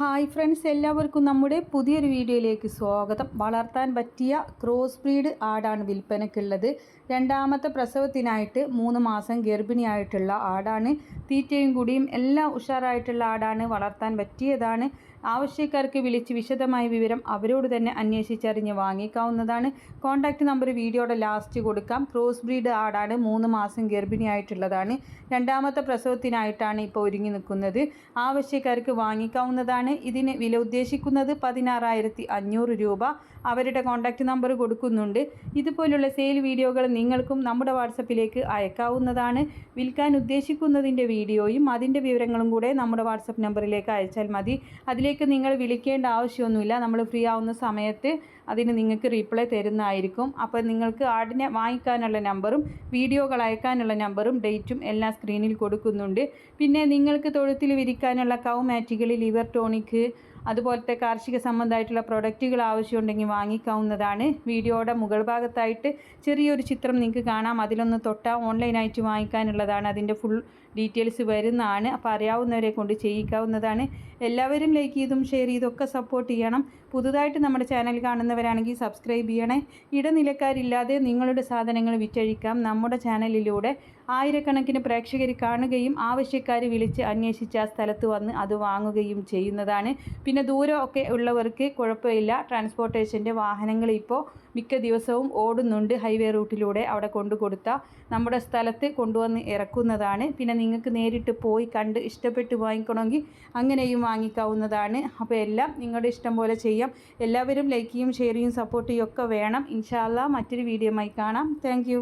Hi friends എല്ലാവർക്കും നമ്മുടെ പുതിയൊരു വീഡിയോയിലേക്ക് സ്വാഗതം. വളർത്താൻ പറ്റിയ ക്രോസ് ബ്രീഡ് ആടാണ് വിൽപ്പനയ്ക്കുള്ളത് രണ്ടാമത്തെ പ്രസവത്തിനായിട്ട് മൂന്ന് മാസം ഗർഭിണിയായിട്ടുള്ള ആടാണ്. തീറ്റയും കൂടിയും എല്ലാം ഉഷാറായിട്ടുള്ള ആടാണ്. വളർത്താൻ പറ്റിയതാണ്. ആവശ്യക്കാർക്ക് വിളിച്ച് വിശദമായ വിവരം അവരോട് തന്നെ അന്വേഷിച്ചറിഞ്ഞ് വാങ്ങിക്കാവുന്നതാണ്. കോൺടാക്റ്റ് നമ്പർ വീഡിയോയുടെ ലാസ്റ്റ് കൊടുക്കാം. ക്രോസ് ബ്രീഡ് ആടാണ് മൂന്ന് മാസം ഗർഭിണിയായിട്ടുള്ളതാണ്. രണ്ടാമത്തെ പ്രസവത്തിനായിട്ടാണ് ഇപ്പോൾ ഒരുങ്ങി നിൽക്കുന്നത്. ആവശ്യക്കാർക്ക് വാങ്ങിക്കാവുന്നതാണ്. ഇതിന് വില ഉദ്ദേശിക്കുന്നത് പതിനാറായിരത്തി അഞ്ഞൂറ് രൂപ. അവരുടെ കോൺടാക്റ്റ് നമ്പർ കൊടുക്കുന്നുണ്ട്. ഇതുപോലുള്ള സെയിൽ വീഡിയോകൾ നിങ്ങൾക്കും നമ്മുടെ വാട്സപ്പിലേക്ക് അയക്കാവുന്നതാണ്. വിൽക്കാൻ ഉദ്ദേശിക്കുന്നതിന്റെ വീഡിയോയും അതിന്റെ വിവരങ്ങളും കൂടെ നമ്മുടെ വാട്സപ്പ് നമ്പറിലേക്ക് അയച്ചാൽ മതി. അതിലേക്ക് നിങ്ങൾ വിളിക്കേണ്ട ആവശ്യമൊന്നുമില്ല. നമ്മൾ ഫ്രീ ആവുന്ന സമയത്ത് അതിന് നിങ്ങൾക്ക് റീപ്ലൈ തരുന്നതായിരിക്കും. അപ്പോൾ നിങ്ങൾക്ക് ആടിനെ വാങ്ങിക്കാനുള്ള നമ്പറും വീഡിയോകൾ അയക്കാനുള്ള നമ്പറും ഡേറ്റും എല്ലാം സ്ക്രീനിൽ കൊടുക്കുന്നുണ്ട്. പിന്നെ നിങ്ങൾക്ക് തൊഴുത്തിൽ വിരിക്കാനുള്ള കൗ മാറ്റുകൾ ലിവർ ടോണിക്ക് അതുപോലത്തെ കാർഷിക സംബന്ധമായിട്ടുള്ള പ്രൊഡക്റ്റുകൾ ആവശ്യമുണ്ടെങ്കിൽ വാങ്ങിക്കാവുന്നതാണ്. വീഡിയോയുടെ മുകൾ ഭാഗത്തായിട്ട് ചെറിയൊരു ചിത്രം നിങ്ങൾക്ക് കാണാം. അതിലൊന്ന് തൊട്ടാൽ ഓൺലൈനായിട്ട് വാങ്ങിക്കാനുള്ളതാണ്. അതിന്റെ ഫുൾ ഡീറ്റെയിൽസ് വരുന്നതാണ്. അപ്പോൾ അറിയാവുന്നവരെ കൊണ്ട് ചെയ്യിക്കാവുന്നതാണ്. എല്ലാവരും ലൈക്ക് ചെയ്തും ഷെയർ ചെയ്തൊക്കെ സപ്പോർട്ട് ചെയ്യണം. പുതുതായിട്ട് നമ്മുടെ ചാനൽ കാണുന്നവരാണെങ്കിൽ സബ്സ്ക്രൈബ് ചെയ്യണേ. ഇടനിലക്കാരില്ലാതെ നിങ്ങളുടെ സാധനങ്ങൾ വിറ്റഴിക്കാം. നമ്മുടെ ചാനലിലൂടെ ആയിരക്കണക്കിന് പ്രേക്ഷകർ കാണുകയും ആവശ്യക്കാർ വിളിച്ച് അന്വേഷിച്ച് ആ സ്ഥലത്ത് വന്ന് അത് വാങ്ങുകയും ചെയ്യുന്നതാണ്. പിന്നെ ദൂരമൊക്കെ ഉള്ളവർക്ക് കുഴപ്പമില്ല. ട്രാൻസ്പോർട്ടേഷന്റെ വാഹനങ്ങൾ ഇപ്പോൾ മിക്ക ദിവസവും ഓടുന്നുണ്ട്. ഹൈവേ റൂട്ടിലൂടെ അവിടെ കൊണ്ടു കൊടുത്താൽ നമ്മുടെ സ്ഥലത്ത് കൊണ്ടുവന്ന് ഇറക്കുന്നതാണ്. പിന്നെ നിങ്ങൾക്ക് നേരിട്ട് പോയി കണ്ട് ഇഷ്ടപ്പെട്ട് വാങ്ങിക്കണമെങ്കിൽ അങ്ങനെയും വാങ്ങിക്കാവുന്നതാണ്. അപ്പോൾ എല്ലാം നിങ്ങളുടെ ഇഷ്ടം പോലെ ചെയ്യാം. എല്ലാവരും ലൈക്ക് ചെയ്യും ഷെയർ ചെയ്യും സപ്പോർട്ട് ചെയ്യും ഒക്കെ വേണം. ഇൻഷാല്ല മറ്റൊരു വീഡിയോമായി കാണാം. താങ്ക്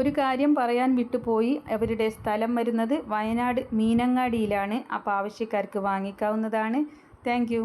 ഒരു കാര്യം പറയാൻ വിട്ടുപോയി. അവരുടെ സ്ഥലം വരുന്നത് വയനാട് മീനങ്ങാടിയിലാണ്. അപ്പോൾ ആവശ്യക്കാർക്ക് വാങ്ങിക്കാവുന്നതാണ്. താങ്ക്